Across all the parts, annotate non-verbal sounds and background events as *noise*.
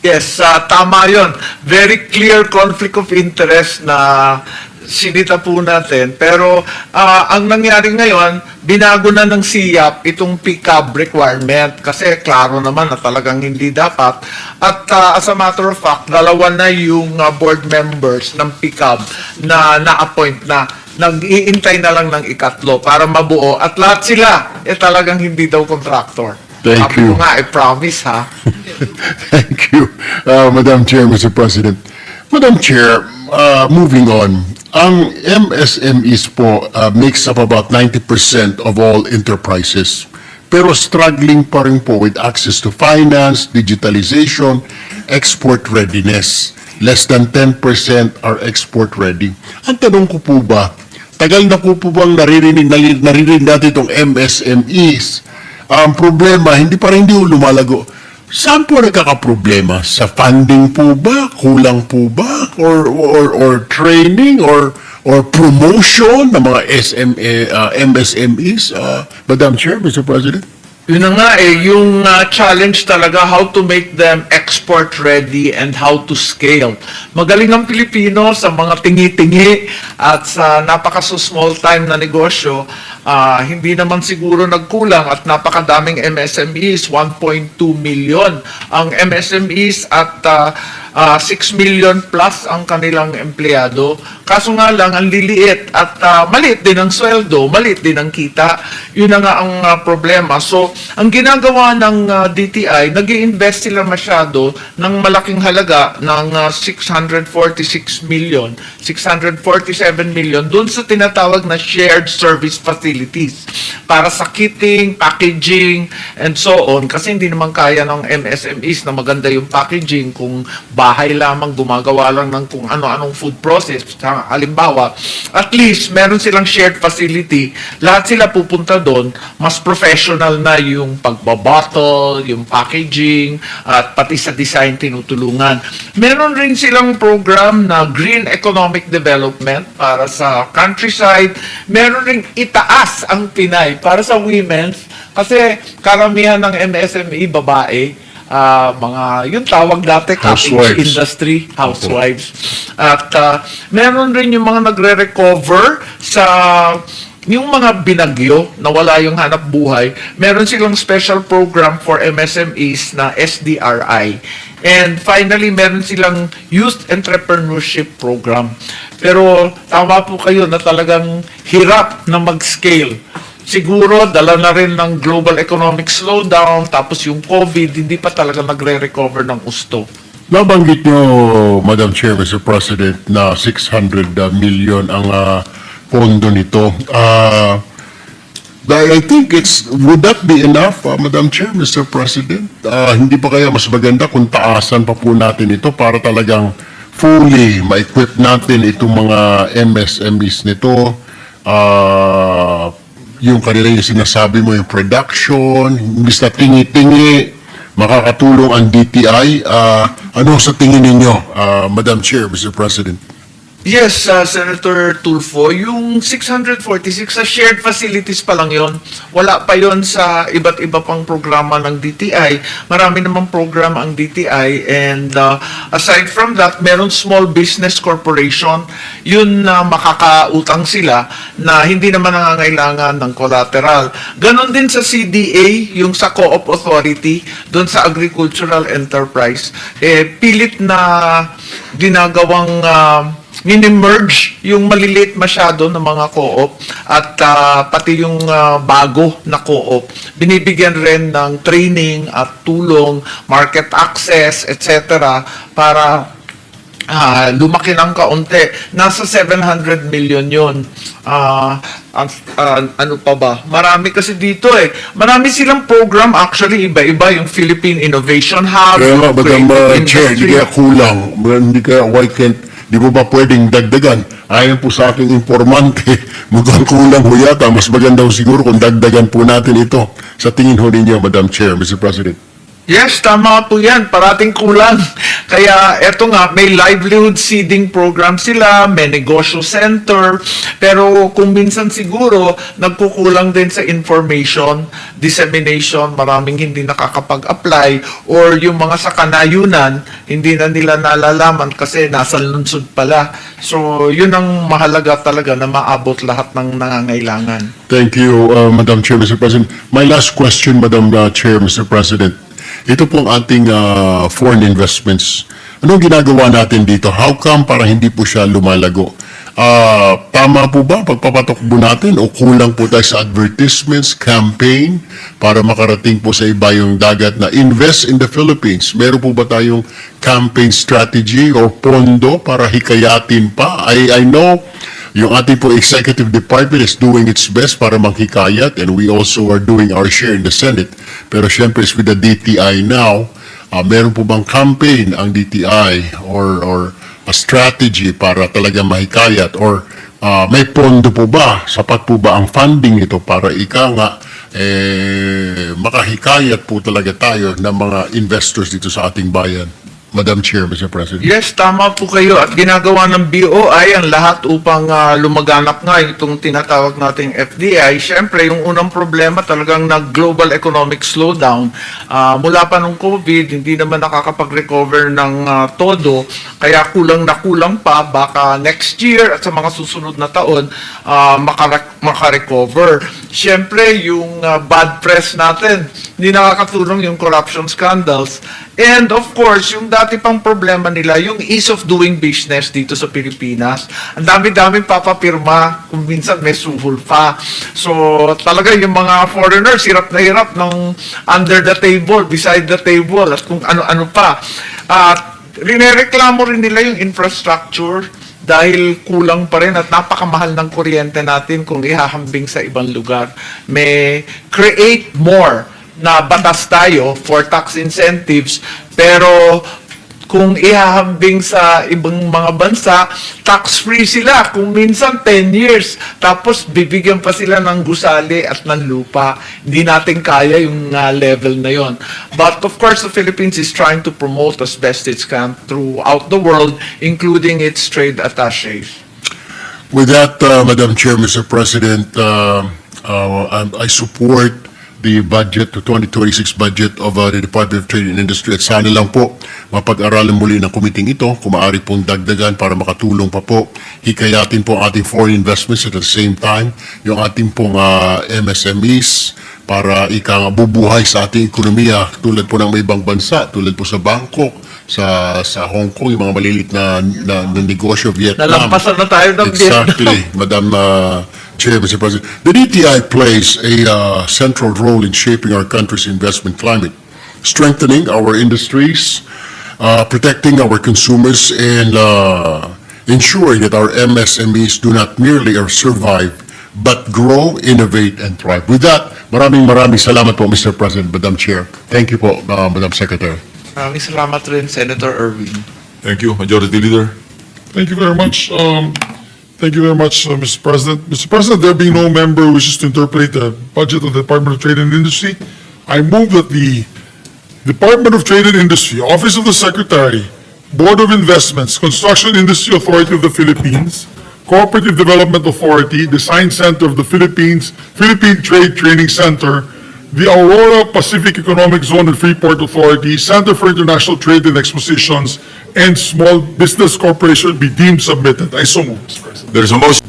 Yes, ah, tama yon. Very clear conflict of interest na sinita po natin. Pero ah, ang nangyari ngayon, binago na ng SIAP itong pick-up requirement kasi klaro naman na talagang hindi dapat. At ah, as a matter of fact, dalawa na yung ah, board members ng pick-up na na-appoint na nag-iintay na lang ng ikatlo para mabuo at lahat sila eh talagang hindi daw contractor. Thank Sabi you. nga, I promise ha. Thank you, uh, Madam Chair, Mr. President. Madam Chair, uh, moving on. Ang MSMEs po uh, makes up about 90% of all enterprises. Pero struggling pa rin po with access to finance, digitalization, export readiness. Less than 10% are export ready. Ang tanong ko po ba, tagal na po po bang naririnig, naririnig, natin itong MSMEs? Ang problema, hindi pa rin hindi lumalago. Saan po nagkakaproblema? Sa funding po ba? Kulang po ba? Or, or, or training? Or, or promotion ng mga SME, uh, MSMEs? Uh, Madam Chair, Mr. President? Yun nga eh, yung uh, challenge talaga how to make them export ready and how to scale. Magaling ang Pilipino sa mga tingi-tingi at sa napaka-small time na negosyo, ah, hindi naman siguro nagkulang at napakadaming MSMEs, 1.2 million ang MSMEs at ah, ah, 6 million plus ang kanilang empleyado. Kaso nga lang, ang liliit at ah, maliit din ang sweldo, maliit din ang kita. Yun na nga ang ah, problema. So, ang ginagawa ng ah, DTI, nag invest sila masyado ng malaking halaga ng ah, 646 million, 647 million dun sa tinatawag na shared service facilities para sa kitting, packaging, and so on. Kasi hindi naman kaya ng MSMEs na maganda yung packaging kung bahay lamang gumagawa lang ng kung ano-anong food process. Halimbawa, at least meron silang shared facility. Lahat sila pupunta doon. Mas professional na yung pagbabottle, yung packaging, at pati sa design tinutulungan. Meron rin silang program na Green Economic Development para sa countryside. Meron rin itaas ang Pinay para sa women's. Kasi karamihan ng MSME babae, ah, mga yung tawag dati cottage Housewives. industry, housewives. At ah, meron rin yung mga nagre-recover sa yung mga binagyo na wala yung hanap buhay, meron silang special program for MSMEs na SDRI. And finally, meron silang Youth Entrepreneurship Program. Pero tama po kayo na talagang hirap na mag-scale. Siguro, dala na rin ng global economic slowdown, tapos yung COVID, hindi pa talaga nagre-recover ng gusto. Nabanggit nyo, Madam Chair, Mr. President, na 600 million ang ah, pondo nito. Ah, I think it's, would that be enough, ah, Madam Chair, Mr. President? Ah, hindi pa kaya mas maganda kung taasan pa po natin ito para talagang fully ma-equip natin itong mga MSMEs nito. Ah, yung kanila yung sinasabi mo, yung production, imbis na tingi-tingi, makakatulong ang DTI. Ah, ano sa tingin ninyo, ah, Madam Chair, Mr. President? Yes, uh, Senator Tulfo, yung 646 sa shared facilities pa lang yon. Wala pa yon sa iba't iba pang programa ng DTI. Marami namang program ang DTI and uh, aside from that, meron small business corporation. Yun na makakautang sila na hindi naman nangangailangan ng collateral. Ganon din sa CDA, yung sa Co-op Authority, doon sa agricultural enterprise. Eh, pilit na ginagawang uh, mini-merge yung maliliit masyado ng mga co-op at ah, pati yung ah, bago na co-op. Binibigyan rin ng training at tulong, market access, etc. para ah, lumaki ng kaunti. Nasa 700 million yun. Ah, ang- ah, ano pa ba? Marami kasi dito eh. Marami silang program actually iba-iba yung Philippine Innovation Hub. Kaya nga, yung Madam uh, Chair, hindi kaya kulang. Hindi kaya, why can't, di mo ba pwedeng dagdagan? Ayon po sa aking informante, *laughs* mukhang kulang ho yata. Mas maganda ho siguro kung dagdagan po natin ito. Sa tingin ho ninyo, Madam Chair, Mr. President. Yes, tama po yan. Parating kulang. Kaya eto nga, may livelihood seeding program sila, may negosyo center, pero kung minsan siguro, nagkukulang din sa information, dissemination, maraming hindi nakakapag-apply, or yung mga sa kanayunan, hindi na nila nalalaman kasi nasa lunsod pala. So, yun ang mahalaga talaga na maabot lahat ng nangangailangan. Thank you, uh, Madam Chair, Mr. President. My last question, Madam uh, Chair, Mr. President. Ito pong ating uh, foreign investments. Anong ginagawa natin dito? How come para hindi po siya lumalago? Ah, tama po ba pagpapatakbo natin o kulang po tayo sa advertisements, campaign para makarating po sa iba yung dagat na invest in the Philippines? Meron po ba tayong campaign strategy or pondo para hikayatin pa? I, I know yung ating po executive department is doing its best para manghikayat and we also are doing our share in the Senate. Pero syempre with the DTI now, ah, meron po bang campaign ang DTI or or a strategy para talaga mahikayat or ah, may pondo po ba? Sapat po ba ang funding ito para ika nga eh, makahikayat po talaga tayo ng mga investors dito sa ating bayan? Madam Chair, Mr. President. Yes, tama po kayo. At ginagawa ng BOI ang lahat upang ah, lumaganap nga itong tinatawag nating FDI. Siyempre, yung unang problema talagang nag-global economic slowdown. Ah, mula pa nung COVID, hindi naman nakakapag-recover ng ah, todo. Kaya kulang na kulang pa. Baka next year at sa mga susunod na taon, ah, makara- makarecover. Siyempre, yung ah, bad press natin, hindi nakakatulong yung corruption scandals. And of course, yung dati pang problema nila, yung ease of doing business dito sa Pilipinas. Ang dami-daming papapirma, kung minsan may suhol pa. So, talaga yung mga foreigners, hirap na hirap ng under the table, beside the table, at kung ano-ano pa. At rinereklamo rin nila yung infrastructure dahil kulang pa rin at napakamahal ng kuryente natin kung ihahambing sa ibang lugar. May create more na batas tayo for tax incentives, pero kung ihahambing sa ibang mga bansa, tax-free sila kung minsan 10 years. Tapos bibigyan pa sila ng gusali at ng lupa. Hindi natin kaya yung uh, level na yon. But of course, the Philippines is trying to promote as best it can throughout the world, including its trade attaches. With that, uh, Madam Chair, Mr. President, uh, uh, I I support the budget, the 2026 budget of uh, the Department of Trade and Industry at sana lang po mapag-aralan muli ng kumiting ito kung maaari pong dagdagan para makatulong pa po. Hikayatin po ating foreign investments at the same time yung ating pong uh, MSMEs para ika bubuhay sa ating ekonomiya tulad po ng may ibang bansa, tulad po sa Bangkok, sa sa Hong Kong, yung mga malilit na, na, na negosyo, Vietnam. Nalampasan na tayo ng Exactly, Madam uh, Chair, Mr. President. The DTI plays a uh, central role in shaping our country's investment climate, strengthening our industries, uh, protecting our consumers, and uh, ensuring that our MSMEs do not merely uh, survive, but grow, innovate, and thrive. With that, maraming maraming salamat po, Mr. President, Madam Chair. Thank you po, uh, Madam Secretary. Maraming salamat rin, Senator Erwin. Thank you, Majority Leader. Thank you very much. Um, Thank you very much, uh, Mr. President. Mr. President, there being no member wishes to interpolate the budget of the Department of Trade and Industry, I move that the Department of Trade and Industry, Office of the Secretary, Board of Investments, Construction Industry Authority of the Philippines, Cooperative Development Authority, Design Center of the Philippines, Philippine Trade Training Center, the Aurora Pacific Economic Zone and Freeport Authority, Center for International Trade and Expositions, and Small Business Corporation be deemed submitted. I so move, Mr. President. There is a motion.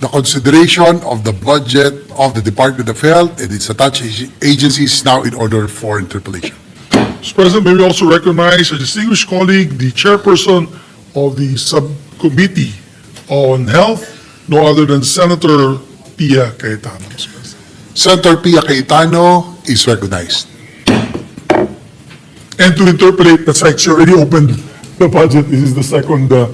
the consideration of the budget of the Department of Health and its attached ag- agencies now in order for interpolation. Mr. President, may we also recognize a distinguished colleague, the chairperson of the Subcommittee on Health, no other than Senator Pia Cayetano. Senator Pia Cayetano is recognized. And to interpolate, that's right, she already opened the budget. This is the second uh,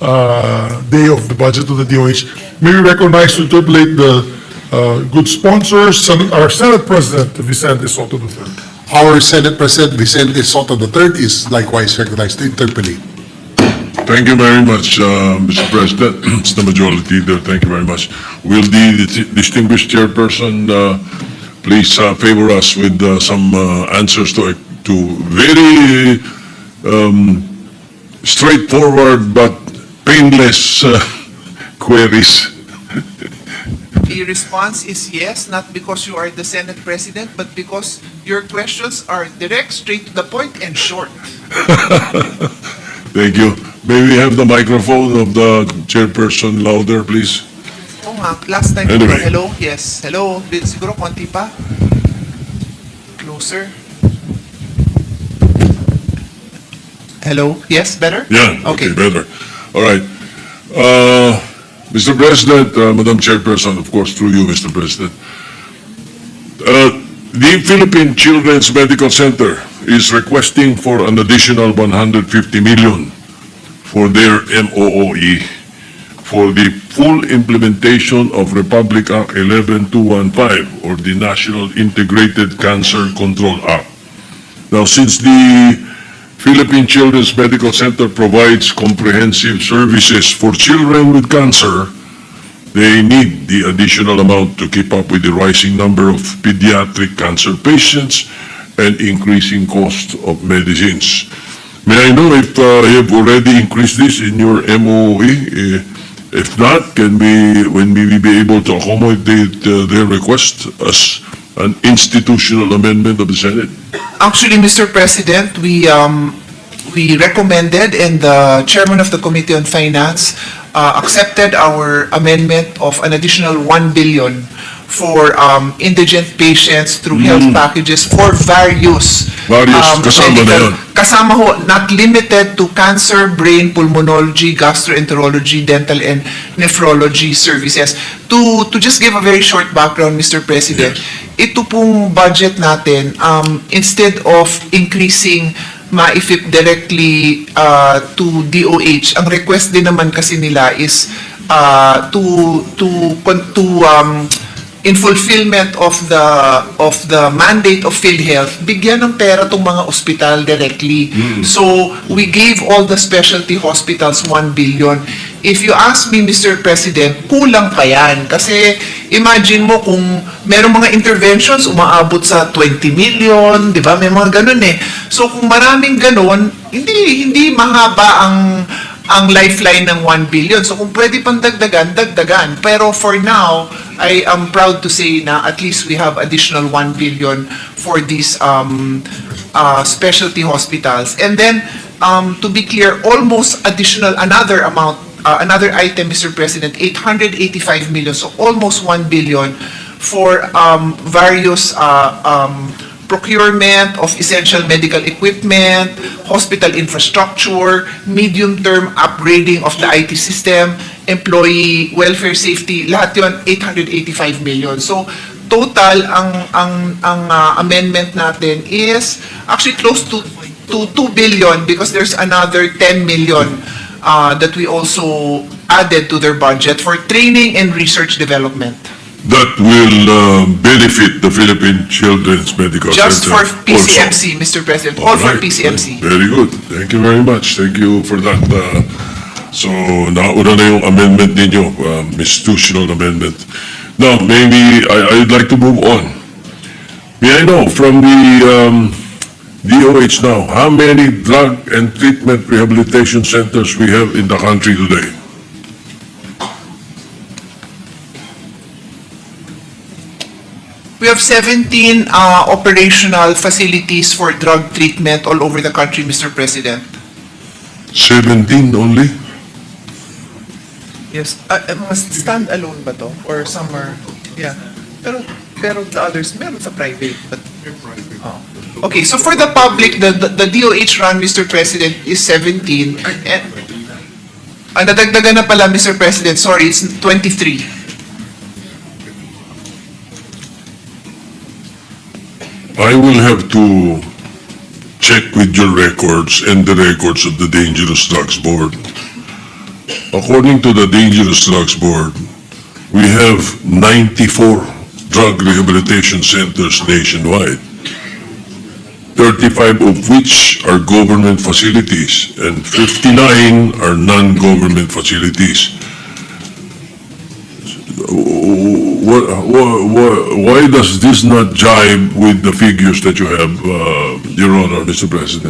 uh, day of the budget of the DOH. May we recognize to interpolate the uh, good sponsors, Sen- our Senate President, Vicente Soto III. Our Senate President Vicente Soto III is likewise recognized to interpolate. Thank you very much, uh, Mr. President, *clears throat* Mr. Majority Leader, thank you very much. Will the distinguished chairperson uh, please uh, favor us with uh, some uh, answers to to very um, straightforward but painless uh, *laughs* queries. The response is yes, not because you are the Senate President, but because your questions are direct, straight to the point, and short. *laughs* Thank you. May we have the microphone of the chairperson louder, please? Oo nga, last time, Anyway. hello, yes, hello, Bi- siguro konti pa. Closer. Hello, yes, better? Yeah, Okay. okay, better. All right. Uh, Mr. President, uh, Madam Chairperson, of course, through you, Mr. President. Uh, The Philippine Children's Medical Center is requesting for an additional 150 million for their MOOE for the full implementation of Republic Act 11215 or the National Integrated Cancer Control Act. Now, since the Philippine Children's Medical Center provides comprehensive services for children with cancer, they need the additional amount to keep up with the rising number of pediatric cancer patients and increasing cost of medicines. May I know if uh, you have already increased this in your MOE? Eh, If not, can we, when we be able to accommodate uh, their request as an institutional amendment of the Senate? Actually, Mr. President, we, um, we recommended and the chairman of the Committee on Finance uh, accepted our amendment of an additional 1 billion for um, indigent patients through health packages for various. Various, um, kasama na yun. Kasama ho, not limited to cancer, brain, pulmonology, gastroenterology, dental, and nephrology services. To, to just give a very short background, Mr. President, ito pong budget natin, um, instead of increasing maifip directly uh, to DOH, ang request din naman kasi nila is uh, to, to, to, um, in fulfillment of the of the mandate of PhilHealth, bigyan ng pera tong mga ospital directly. So, we gave all the specialty hospitals 1 billion. If you ask me, Mr. President, kulang pa yan. Kasi, imagine mo kung merong mga interventions umaabot sa 20 million, di ba? May mga ganun eh. So, kung maraming ganun, hindi hindi mahaba ang ang lifeline ng 1 billion. So kung pwede pang dagdagan, dagdagan. Pero for now, I am proud to say na at least we have additional 1 billion for these um, uh, specialty hospitals. And then, um, to be clear, almost additional, another amount, uh, another item, Mr. President, 885 million, so almost 1 billion for um, various uh, um, procurement of essential medical equipment, hospital infrastructure, medium-term upgrading of the IT system, employee welfare safety, lahat yun, 885 million. So, total, ang, ang, ang uh, amendment natin is actually close to, to 2 billion because there's another 10 million uh, that we also added to their budget for training and research development. That will uh, benefit the Philippine Children's Medical Just Center for also. PCMC, Mr. President, all for Alright, PCMC. Very good. Thank you very much. Thank you for that. uh, So, nauna na yung amendment ninyo, um, institutional amendment. Now, maybe, I, I'd like to move on. May I know, from the um, DOH now, how many drug and treatment rehabilitation centers we have in the country today? We have 17 uh, operational facilities for drug treatment all over the country, Mr. President. 17 only? Yes. Uh, uh, mga stand-alone ba to? Or some are, yeah. Pero, pero the others, meron sa private, but... Oh. Okay, so for the public, the, the, the DOH run, Mr. President, is 17. And, ah, nadagdagan na pala, Mr. President, sorry, it's 23. I will have to check with your records and the records of the Dangerous Drugs Board. According to the Dangerous Drugs Board, we have 94 drug rehabilitation centers nationwide, 35 of which are government facilities and 59 are non-government facilities. Why does this not jibe with the figures that you have uh, Your Honor, Mr. President.